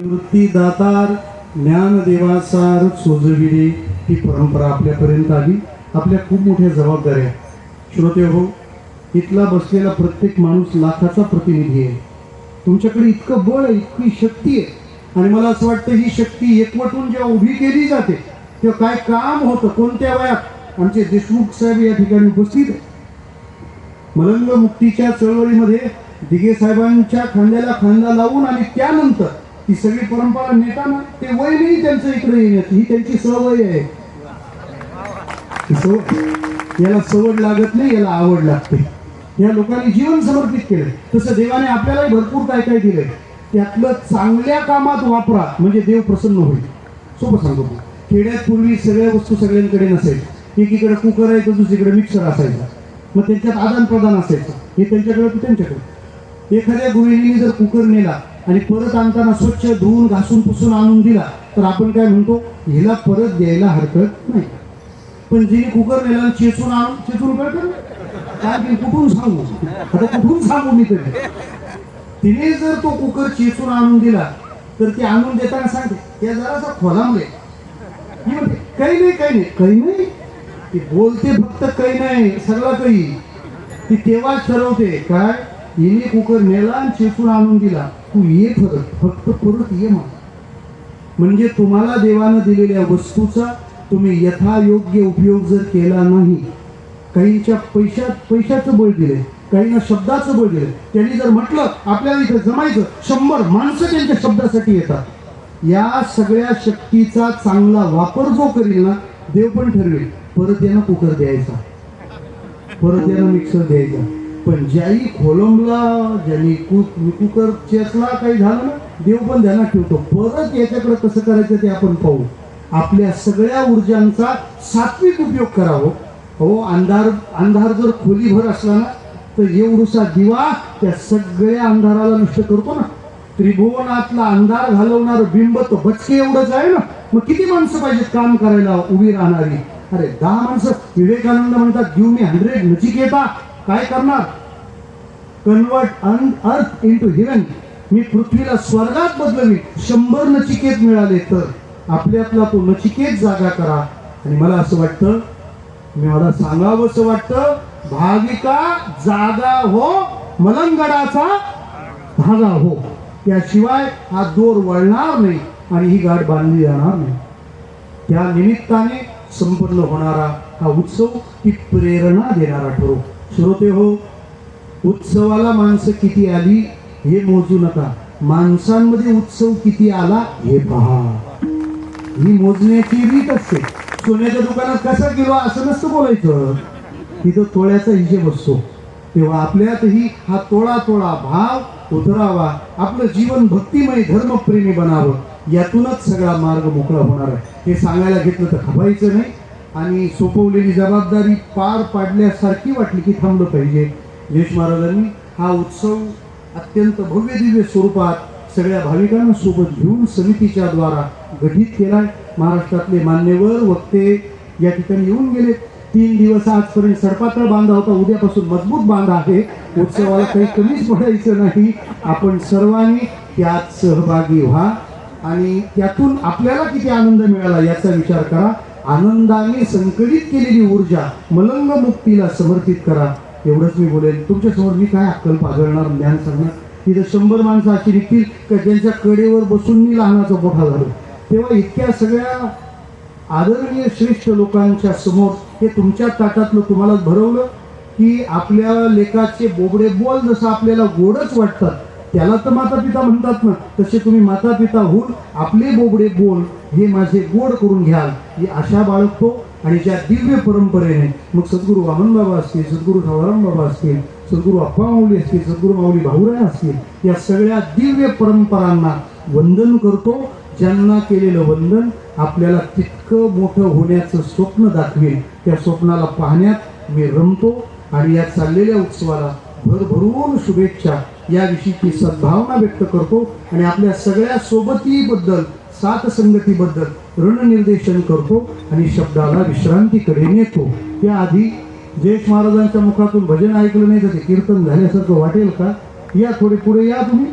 निवृत्तीदातार ज्ञानदेवासार सोजविणे ही परंपरा आपल्यापर्यंत आली. आपल्या खूप मोठ्या जबाबदाऱ्या श्रोते हो इथला बसलेला प्रत्येक माणूस लाखाचा प्रतिनिधी आहे. तुमच्याकडे इतकं बळ आहे इतकी शक्ती आहे. आणि मला असं वाटतं ही शक्ती एकवटून जेव्हा उभी केली जाते तेव्हा काय काम होतं कोणत्या वयात? आमचे देशमुख साहेब या ठिकाणी उपस्थित आहे मलंग मुक्तीच्या चळवळीमध्ये दिगे साहेबांच्या खांद्याला खांदा लावून आणि त्यानंतर ती सगळी परंपरा नेताना ते वय नाही त्यांचं इकडे येण्याची ही त्यांची सवय आहे. सवय. याला सवड लागत नाही याला आवड लागते. या लोकांनी जीवन समर्पित केलं तसं देवाने आपल्यालाही भरपूर काय काय दिलंय. त्यातलं चांगल्या कामात वापरा म्हणजे देव प्रसन्न होईल. सोपं सांगतो खेड्यात पूर्वी सगळ्या वस्तू सगळ्यांकडे नसायच्या. एकीकडे कुकर आहे तर दुसरीकडे मिक्सर असायचा. मग त्यांच्यात आदान प्रदान असायचं. हे त्यांच्याकडे त्यांच्याकडे एखाद्या गृहिणीने जर कुकर नेला आणि परत आणताना स्वच्छ धुवून घासून पुसून आणून दिला तर आपण काय म्हणतो हिला परत द्यायला हरकत नाही. पण जिने कुकर नेला चेचून आणून चेचून कळतं काय की कुठून सांगू? आता कुठून सांगू मी तरी? तिने जर तो कुकर चेचून आणून दिला तर ती आणून देताना सांगते या जरासा खोलांबले काही नाही काही नाही. काही नाही? ती बोलते फक्त काही नाही सगळं काही. ती तेव्हाच ठरवते काय? हिने कुकर नेला आणि चेचून आणून दिला तू ये परत फक्त परत ये मग म्हणजे तुम्हाला देवानं दिलेल्या वस्तूचा तुम्ही यथायोग्य उपयोग जर केला नाही काहींच्या पैशात पैशाचं बळ दिले काहींना शब्दाचं बळ दिले त्यांनी जर म्हटलं आपल्याला इथं जमायचं शंभर माणसं त्यांच्या शब्दासाठी येतात या सगळ्या शक्तीचा चांगला वापर जो करील ना देव पण ठरवेल परत यानं कुकर द्यायचा परत यानं मिक्सर द्यायचा पण ज्याही खोलंबला ज्यांनी कुक कुकर चेसला काही झालं ना देव पण ध्यानात ठेवतो. परत याच्याकडे कसं करायचं ते आपण पाहू. आपल्या सगळ्या ऊर्जांचा सात्विक उपयोग करावं. हो अंधार अंधार जर खोलीभर असला ना तर एवढूसा दिवा त्या सगळ्या अंधाराला नष्ट करतो ना. त्रिभुवनातला अंधार घालवणार बिंब तो बचके एवढंच आहे ना. मग किती माणसं पाहिजेत काम करायला उभी राहणारी? अरे दहा माणसं. विवेकानंद म्हणतात गिव मी हंड्रेड नचिकेता. काय करणार? कन्वर्ट अर्थ इन टू हिवन मी पृथ्वीला स्वर्गात बदलवी शंभर नचिकेत मिळाले तर. आपल्यातला तो नचिकेत जागा करा. आणि मला असं वाटतं मी मला सांगावं असं वाटतं भाविका जागा हो मलंगडाचा धागा हो. त्याशिवाय हा दोर वळणार नाही आणि ही गाठ बांधली जाणार नाही. त्या निमित्ताने संपन्न होणारा हा उत्सव ती प्रेरणा देणारा ठरो. श्रोते हो उत्सवाला माणसं किती आली हे मोजू नका. माणसांमध्ये उत्सव किती आला हे पहा. ही मोजण्याची रीत असते. सोन्याच्या दुकानात कसा किलो असं नसतं बोलायचं. तिथं तोळ्याचा हिशेब असतो. तेव्हा आपल्यातही हा तोळा तोळा भाव उतरावा. आपलं जीवन भक्तिमय धर्मप्रेमी बनावं. यातूनच सगळा मार्ग मोकळा होणार आहे. हे सांगायला घेतलं तर खपायचं नाही. आणि सोपवलेली जबाबदारी पार पाडल्यासारखी वाटली की थांबलं पाहिजे. जयेश महाराजांनी हा उत्सव अत्यंत भव्य दिव्य स्वरूपात सगळ्या भाविकांना सोबत घेऊन समितीच्या द्वारा गठीत केलाय. महाराष्ट्रातले मान्यवर वक्ते या ठिकाणी येऊन गेले. तीन दिवस आजपर्यंत सडपातळ बांधा होता. उद्यापासून मजबूत बांधा आहे उत्सवाला काही कमीच पडायचं नाही. आपण सर्वांनी त्यात सहभागी व्हा. आणि त्यातून आपल्याला किती आनंद मिळाला याचा विचार करा. आनंदाने संकलित केलेली ऊर्जा मलंग मुक्तीला समर्पित करा. एवढंच मी बोलेल तुमच्यासमोर मी काय अक्कल पाजळणार ज्ञान सांगणार? तिथं शंभर माणसं अशी निघतील का ज्यांच्या कडेवर बसून मी लहानाचा मोठा झालो? तेव्हा इतक्या सगळ्या आदरणीय श्रेष्ठ लोकांच्या समोर हे तुमच्या ताटातलं तुम्हाला भरवलं की आपल्या लेखाचे बोबडे बोल जसं आपल्याला गोडच वाटतात त्याला तर माता पिता म्हणतात ना तसे तुम्ही माता पिता होऊन आपले बोबडे बोल हे माझे गोड करून घ्याल. ही आशा बाळगतो आणि ज्या दिव्य परंपरेने मग सद्गुरू वामन बाबा असतील सद्गुरू ठवाराम बाबा असतील सद्गुरू अप्पा माऊली असतील सद्गुरू माऊली भाऊराय असतील या सगळ्या दिव्य परंपरांना वंदन करतो. ज्यांना केलेलं वंदन आपल्याला तितकं मोठं होण्याचं स्वप्न दाखवेल. त्या स्वप्नाला पाहण्यात मी रमतो आणि या चाललेल्या उत्सवाला भरभरून शुभेच्छा. याविषयीची सद्भावना व्यक्त करतो आणि आपल्या सगळ्या सोबतीबद्दल सातसंगतीबद्दल संगतीबद्दल रणनिर्देशन करतो आणि शब्दाला विश्रांतीकडे नेतो. त्याआधी जयेश महाराजांच्या मुखातून भजन ऐकलं नाही तर ते कीर्तन झाल्यासारखं वाटेल का? या थोडे पुढे या तुम्ही.